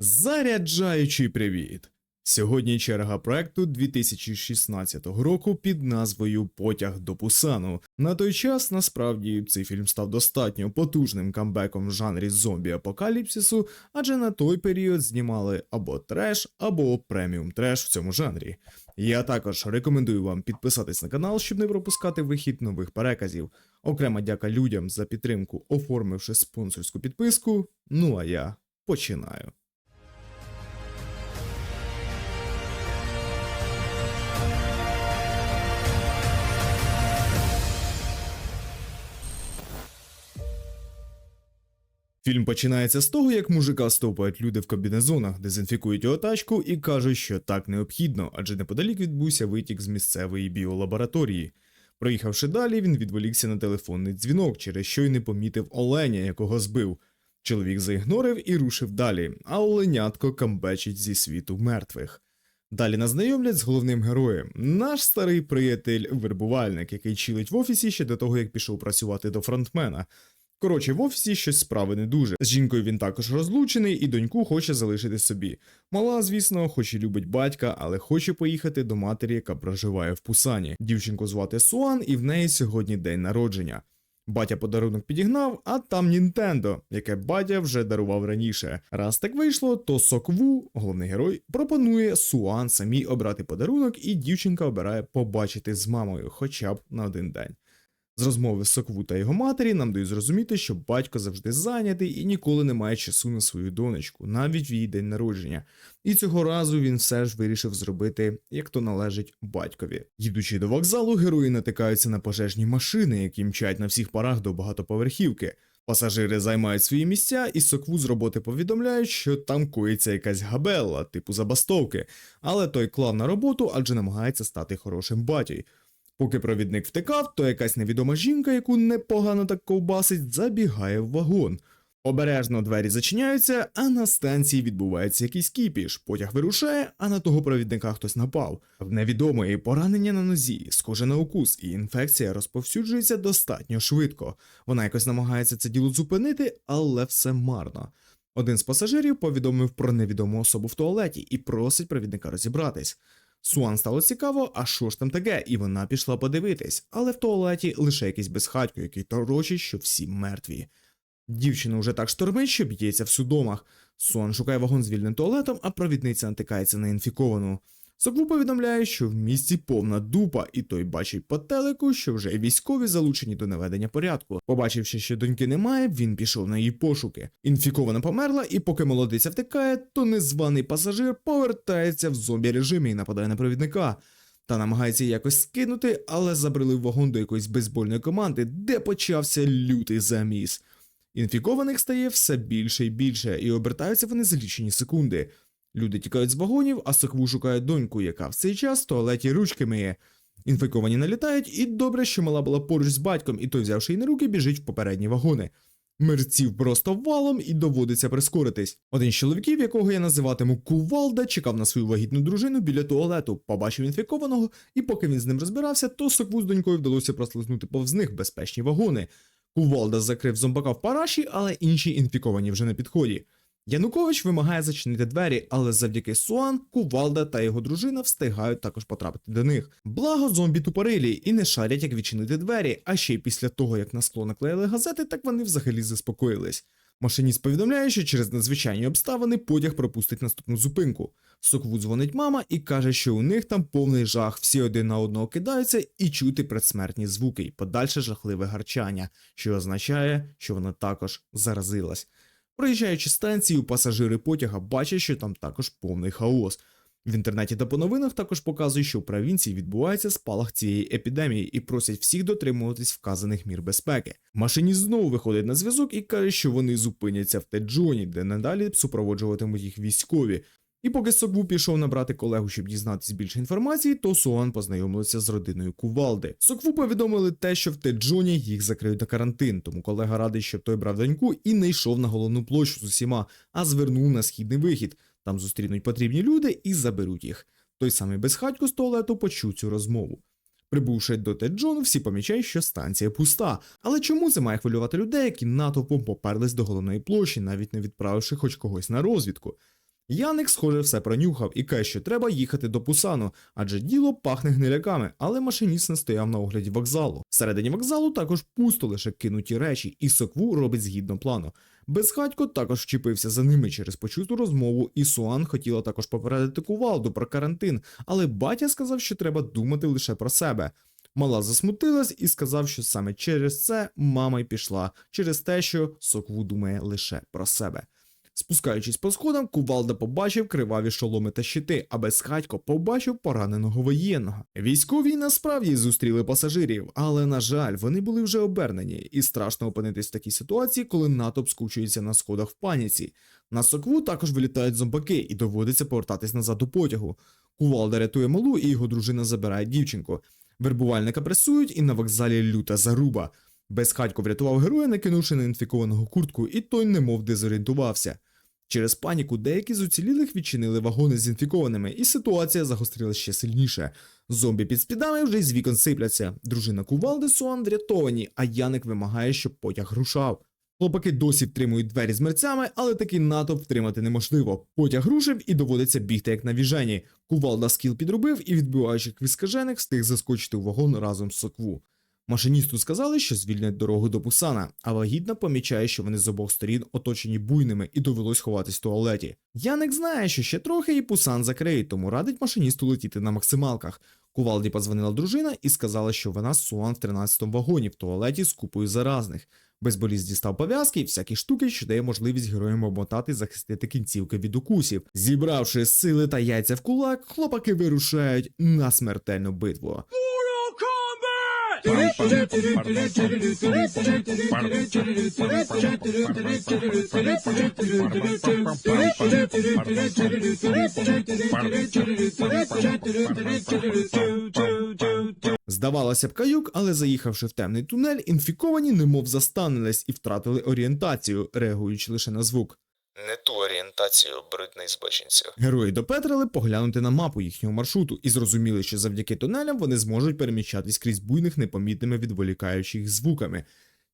Заряджаючий привіт! Сьогодні черга проекту 2016 року під назвою Потяг до Пусану. На той час насправді цей фільм став достатньо потужним камбеком в жанрі зомбі-апокаліпсису, адже на той період знімали або треш, або преміум треш в цьому жанрі. Я також рекомендую вам підписатись на канал, щоб не пропускати вихід нових переказів. Окрема дяка людям за підтримку, оформивши спонсорську підписку. Ну а я починаю. Фільм починається з того, як мужика стопають люди в комбінезонах, дезінфікують його тачку і кажуть, що так необхідно, адже неподалік відбувся витік з місцевої біолабораторії. Проїхавши далі, він відволікся на телефонний дзвінок, через що й не помітив оленя, якого збив. Чоловік заігнорив і рушив далі, а оленятко камбечить зі світу мертвих. Далі нас знайомлять з головним героєм, наш старий приятель вербувальник, який чилить в офісі ще до того, як пішов працювати до фронтмена. Коротше, в офісі щось справи не дуже. З жінкою він також розлучений і доньку хоче залишити собі. Мала, звісно, хоч і любить батька, але хоче поїхати до матері, яка проживає в Пусані. Дівчинку звати Суан, і в неї сьогодні день народження. Батя подарунок підігнав, а там Нінтендо, яке батя вже дарував раніше. Раз так вийшло, то Сокву, головний герой, пропонує Суан самій обрати подарунок, і дівчинка обирає побачити з мамою, хоча б на один день. З розмови Сокву та його матері нам дають зрозуміти, що батько завжди зайнятий і ніколи не має часу на свою донечку, навіть в її день народження. І цього разу він все ж вирішив зробити, як то належить батькові. Їдучи до вокзалу, герої натикаються на пожежні машини, які мчать на всіх парах до багатоповерхівки. Пасажири займають свої місця, і Сокву з роботи повідомляють, що там коїться якась габелла, типу забастовки, але той клав на роботу, адже намагається стати хорошим батьком. Поки провідник втекав, то якась невідома жінка, яку непогано так ковбасить, забігає в вагон. Обережно двері зачиняються, а на станції відбувається якийсь кіпіш. Потяг вирушає, а на того провідника хтось напав. В невідомої поранення на нозі, схоже на укус, і інфекція розповсюджується достатньо швидко. Вона якось намагається це діло зупинити, але все марно. Один з пасажирів повідомив про невідому особу в туалеті і просить провідника розібратись. Суан стало цікаво, а що ж там таке, і вона пішла подивитись, але в туалеті лише якийсь безхатько, який торочить, що всі мертві. Дівчина вже так штормить, що б'ється в судомах. Суан шукає вагон з вільним туалетом, а провідниця натикається на інфіковану. Сокву повідомляє, що в місті повна дупа, і той бачить по телеку, що вже військові залучені до наведення порядку. Побачивши, що доньки немає, він пішов на її пошуки. Інфікована померла, і поки молодиця втекає, то незваний пасажир повертається в зомбі режимі і нападає на провідника. Та намагається якось скинути, але забрали в вагон до якоїсь бейсбольної команди, де почався лютий заміс. Інфікованих стає все більше і більше, і обертаються вони за лічені секунди. Люди тікають з вагонів, а Сокву шукає доньку, яка в цей час в туалеті ручки миє. Інфіковані налітають, і добре, що мала була поруч з батьком, і той, взявши її на руки, біжить в попередні вагони. Мерців просто валом і доводиться прискоритись. Один з чоловіків, якого я називатиму Кувалда, чекав на свою вагітну дружину біля туалету, побачив інфікованого, і поки він з ним розбирався, то Сокву з донькою вдалося прослизнути повз них безпечні вагони. Кувалда закрив зомбака в параші, але інші інфіковані вже на підході. Янукович вимагає зачинити двері, але завдяки Суан, Кувалда та його дружина встигають також потрапити до них. Благо зомбі тупорилі і не шарять, як відчинити двері, а ще й після того, як на скло наклеїли газети, так вони взагалі заспокоїлись. Машиніст повідомляє, що через надзвичайні обставини потяг пропустить наступну зупинку. Сокву дзвонить мама і каже, що у них там повний жах, всі один на одного кидаються і чути предсмертні звуки, і подальше жахливе гарчання, що означає, що вона також заразилась. Проїжджаючи станцію, пасажири потяга бачать, що там також повний хаос. В інтернеті та по новинах також показують, що в провінції відбувається спалах цієї епідемії і просять всіх дотримуватись вказаних мір безпеки. Машиніст знову виходить на зв'язок і каже, що вони зупиняться в Теджоні, де надалі супроводжуватимуть їх військові. І поки Сокву пішов набрати колегу, щоб дізнатись більше інформації, то Суан познайомилася з родиною Кувалди. Сокву повідомили те, що в Теджоні їх закриють на карантин, тому колега радий, щоб той брав доньку і не йшов на головну площу з усіма, а звернув на східний вихід. Там зустрінуть потрібні люди і заберуть їх. Той самий безхатько з туалету почув цю розмову. Прибувши до Теджону, всі помічають, що станція пуста. Але чому це має хвилювати людей, які натовпом поперлись до головної площі, навіть не відправивши хоч когось на розвідку? Яник, схоже, все пронюхав і каже, що треба їхати до Пусану, адже діло пахне гниляками, але машиніст не стояв на огляді вокзалу. Всередині вокзалу також пусто лише кинуті речі, і сокву робить згідно плану. Безхатько також вчепився за ними через почуту розмову, і Суан хотіла також попередити кувалду про карантин, але батя сказав, що треба думати лише про себе. Мала засмутилась і сказав, що саме через це мама й пішла, через те, що Сокву думає лише про себе. Спускаючись по сходам, кувалда побачив криваві шоломи та щити, а безхатько побачив пораненого воєнного. Військові насправді зустріли пасажирів, але на жаль, вони були вже обернені, і страшно опинитись в такій ситуації, коли натовп скучується на сходах в паніці. На сокву також вилітають зомбаки, і доводиться повертатись назад у потягу. Кувалда рятує малу, і його дружина забирає дівчинку. Вербувальника пресують, і на вокзалі люта заруба. Безхатько врятував героя, накинувши на інфікованого куртку, і той немов дезорієнтувався. Через паніку деякі з уцілілих відчинили вагони з інфікованими, і ситуація загострилась ще сильніше. Зомбі під спідами вже з вікон сипляться. Дружина Кувалди Суан врятовані, а Яник вимагає, щоб потяг рушав. Хлопаки досі втримують двері з мерцями, але такий натовп втримати неможливо. Потяг рушив і доводиться бігти як на віжені. Кувалда скіл підробив і, відбиваючи квіскажених, встиг заскочити у вагон разом з сокву. Машиністу сказали, що звільнять дорогу до Пусана, а вагітна помічає, що вони з обох сторін оточені буйними і довелось ховатись в туалеті. Яник знає, що ще трохи і Пусан закриють, тому радить машиністу летіти на максималках. Кувалді позвонила дружина і сказала, що вона з Суан в 13-му вагоні в туалеті з купою заразних. Безболіст дістав пов'язки і всякі штуки, що дає можливість героям обмотати і захистити кінцівки від укусів. Зібравши сили та яйця в кулак, хлопаки вирушають на смертельну битву. Здавалося б, каюк, але заїхавши в темний тунель, інфіковані немов застанились і втратили орієнтацію, реагуючи лише на звук. Не ту орієнтацію, брудний збочинцю. Герої допетрили поглянути на мапу їхнього маршруту і зрозуміли, що завдяки тунелям вони зможуть переміщатись крізь буйних непомітними відволікаючи їх звуками.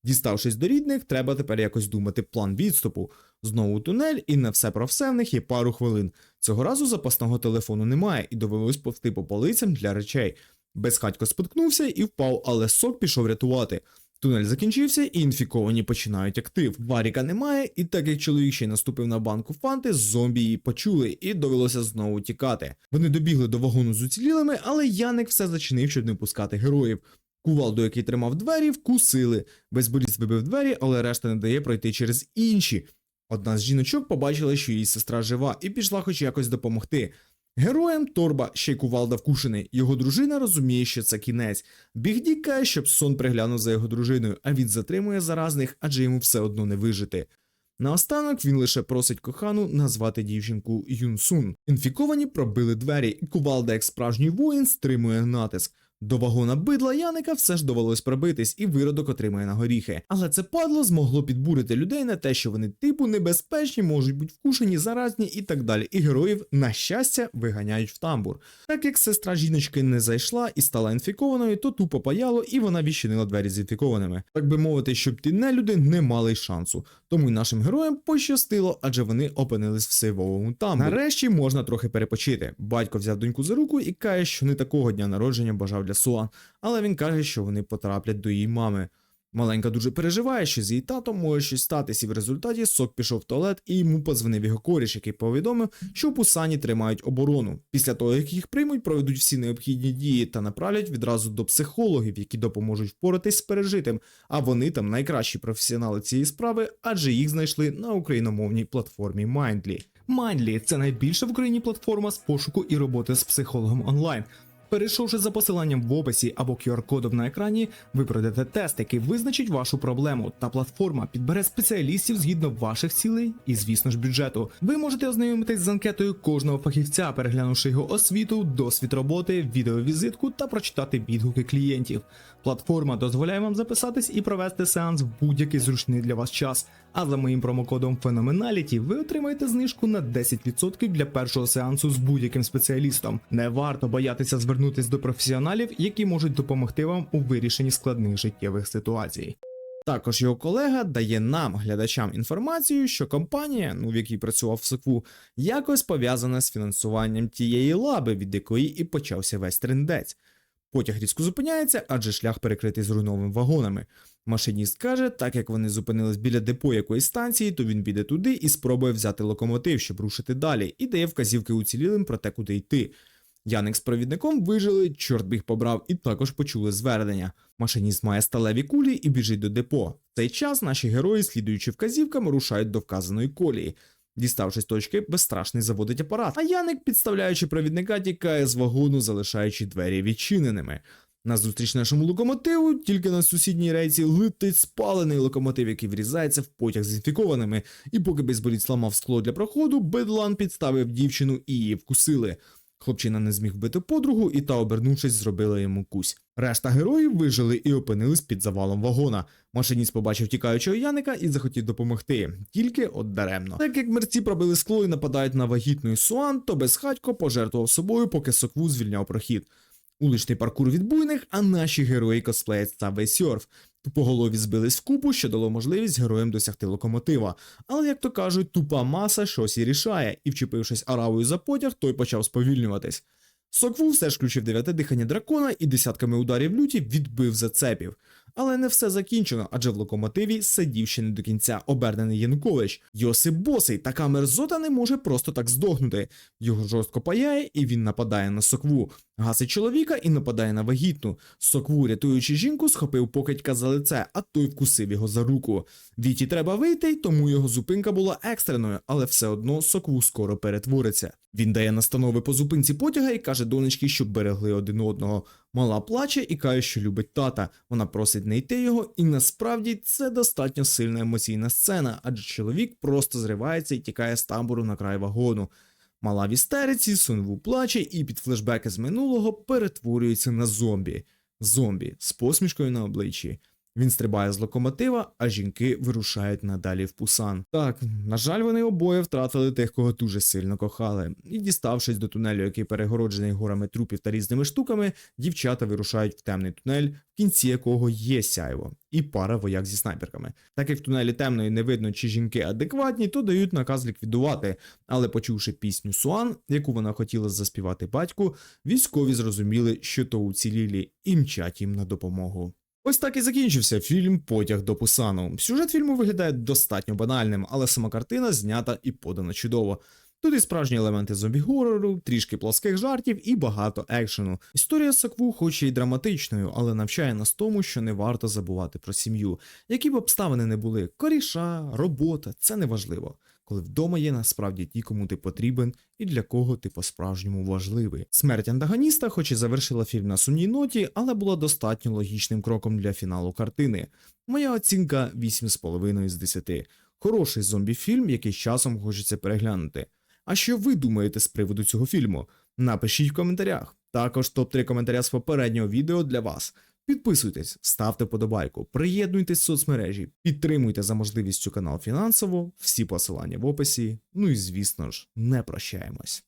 Діставшись до рідних, треба тепер якось думати план відступу. Знову тунель, і на все про все в них є пару хвилин. Цього разу запасного телефону немає, і довелось повсти по полицям для речей. Безхатько споткнувся і впав, але сок пішов рятувати. Тунель закінчився, і інфіковані починають актив. Варіка немає, і так як чоловік ще й наступив на банку фанти, зомбі її почули, і довелося знову тікати. Вони добігли до вагону з уцілілими, але Яник все зачинив, щоб не пускати героїв. Кувалду, який тримав двері, вкусили. Безболіст вибив двері, але решта не дає пройти через інші. Одна з жіночок побачила, що її сестра жива, і пішла хоч якось допомогти. Героям торба ще й кувалда вкушений. Його дружина розуміє, що це кінець. Бігді каже, щоб сон приглянув за його дружиною, а він затримує заразних, адже йому все одно не вижити. Наостанок він лише просить кохану назвати дівчинку Юнсун. Інфіковані пробили двері, і кувалда, як справжній воїн, стримує натиск. До вагона бидла Яника все ж довелось пробитись, і виродок отримує на горіхи. Але це падло змогло підбурити людей на те, що вони типу небезпечні, можуть бути вкушені, заразні і так далі. І героїв, на щастя, виганяють в тамбур. Так як сестра жіночки не зайшла і стала інфікованою, то тупо паяло, і вона відчинила двері з інфікованими. Так би мовити, щоб ті нелюди не мали шансу. Тому й нашим героям пощастило, адже вони опинились в сейвовому тамбурі. Нарешті можна трохи перепочити. Батько взяв доньку за руку і каже, що не такого дня народження бажав для Суан, але він каже, що вони потраплять до її мами. Маленька дуже переживає, що з її татом може щось статись, і в результаті сок пішов в туалет і йому подзвонив його коріш, який повідомив, що в Пусані тримають оборону. Після того, як їх приймуть, проведуть всі необхідні дії та направлять відразу до психологів, які допоможуть впоратись з пережитим. А вони там найкращі професіонали цієї справи, адже їх знайшли на україномовній платформі Mindly. Mindly – це найбільша в Україні платформа з пошуку і роботи з психологом онлайн. Перейшовши за посиланням в описі або QR-кодом на екрані, ви пройдете тест, який визначить вашу проблему, та платформа підбере спеціалістів згідно ваших цілей і, звісно ж, бюджету. Ви можете ознайомитись з анкетою кожного фахівця, переглянувши його освіту, досвід роботи, відеовізитку та прочитати відгуки клієнтів. Платформа дозволяє вам записатись і провести сеанс в будь-який зручний для вас час. А за моїм промокодом Phenomenality ви отримаєте знижку на 10% для першого сеансу з будь-яким спеціалістом. Не варто боятися звернутись до професіоналів, які можуть допомогти вам у вирішенні складних життєвих ситуацій. Також його колега дає нам, глядачам, інформацію, що компанія, ну в якій працював Сокву, якось пов'язана з фінансуванням тієї лаби, від якої і почався весь трендець. Потяг різко зупиняється, адже шлях перекритий зруйнованими вагонами. Машиніст каже, так як вони зупинились біля депо якоїсь станції, то він піде туди і спробує взяти локомотив, щоб рушити далі, і дає вказівки уцілілим про те, куди йти. Яник з провідником вижили, чорт біг побрав, і також почули звернення. Машиніст має сталеві кулі і біжить до депо. В цей час наші герої, слідуючи вказівкам, рушають до вказаної колії. Діставшись точки, безстрашний заводить апарат, а Яник, підставляючи провідника, тікає з вагону, залишаючи двері відчиненими. Назустріч нашому локомотиву, тільки на сусідній рейці летить спалений локомотив, який врізається в потяг з інфікованими. І поки бейсболіт сламав скло для проходу, бедлан підставив дівчину і її вкусили. Хлопчина не зміг вбити подругу, і та, обернувшись, зробила йому кусь. Решта героїв вижили і опинились під завалом вагона. Машиніст побачив тікаючого Яника і захотів допомогти, тільки от даремно. Так як мерці пробили скло і нападають на вагітну Суан, то безхатько пожертвував собою, поки Сокву звільняв прохід. Уличний паркур від буйних, а наші герої косплеять Subway Surf. голові збились в купу, що дало можливість героям досягти локомотива. Але, як то кажуть, тупа маса щось і рішає, і вчепившись аравою за потяг, той почав сповільнюватись. Сокву все ж включив дев'яте дихання дракона і десятками ударів люті відбив зацепів. Але не все закінчено, адже в локомотиві сидів ще не до кінця обернений Янукович. Йосип босий, така мерзота не може просто так здохнути. Його жорстко паяє, і він нападає на сокву. Гасить чоловіка і нападає на вагітну. Сокву, рятуючи жінку, схопив покидька за лице, а той вкусив його за руку. Віті треба вийти, тому його зупинка була екстреною, але все одно сокву скоро перетвориться. Він дає настанови по зупинці потяга і каже донечки, щоб берегли один одного. Мала плаче і каже, що любить тата. Вона просить не йти його, і насправді це достатньо сильна емоційна сцена, адже чоловік просто зривається і тікає з тамбуру на край вагону. Мала в істериці, Сунву плаче і під флешбеки з минулого перетворюється на зомбі. Зомбі з посмішкою на обличчі. Він стрибає з локомотива, а жінки вирушають надалі в Пусан. Так, на жаль, вони обоє втратили тих, кого дуже сильно кохали. І діставшись до тунелю, який перегороджений горами трупів та різними штуками, дівчата вирушають в темний тунель, в кінці якого є сяйво, і пара вояк зі снайперками. Так як в тунелі темно і не видно, чи жінки адекватні, то дають наказ ліквідувати. Але почувши пісню Суан, яку вона хотіла заспівати батьку, військові зрозуміли, що то уцілілі, і мчать їм на допомогу. Ось так і закінчився фільм Потяг до Пусану. Сюжет фільму виглядає достатньо банальним, але сама картина знята і подана чудово. Тут і справжні елементи зомбі-горору, трішки плоских жартів і багато екшену. Історія Сакву, хоч і драматичною, але навчає нас тому, що не варто забувати про сім'ю. Які б обставини не були, коріша, робота це не важливо. Коли вдома є насправді ті, кому ти потрібен і для кого ти по-справжньому важливий. Смерть антагоніста, хоч і завершила фільм на сумній ноті, але була достатньо логічним кроком для фіналу картини. Моя оцінка 8,5 з 10. Хороший зомбі-фільм, який з часом хочеться переглянути. А що ви думаєте з приводу цього фільму? Напишіть в коментарях. Також топ-3 коментаря з попереднього відео для вас. Підписуйтесь, ставте подобайку, приєднуйтесь в соцмережі, підтримуйте за можливістю канал фінансово, всі посилання в описі. Ну і звісно ж, не прощаємось.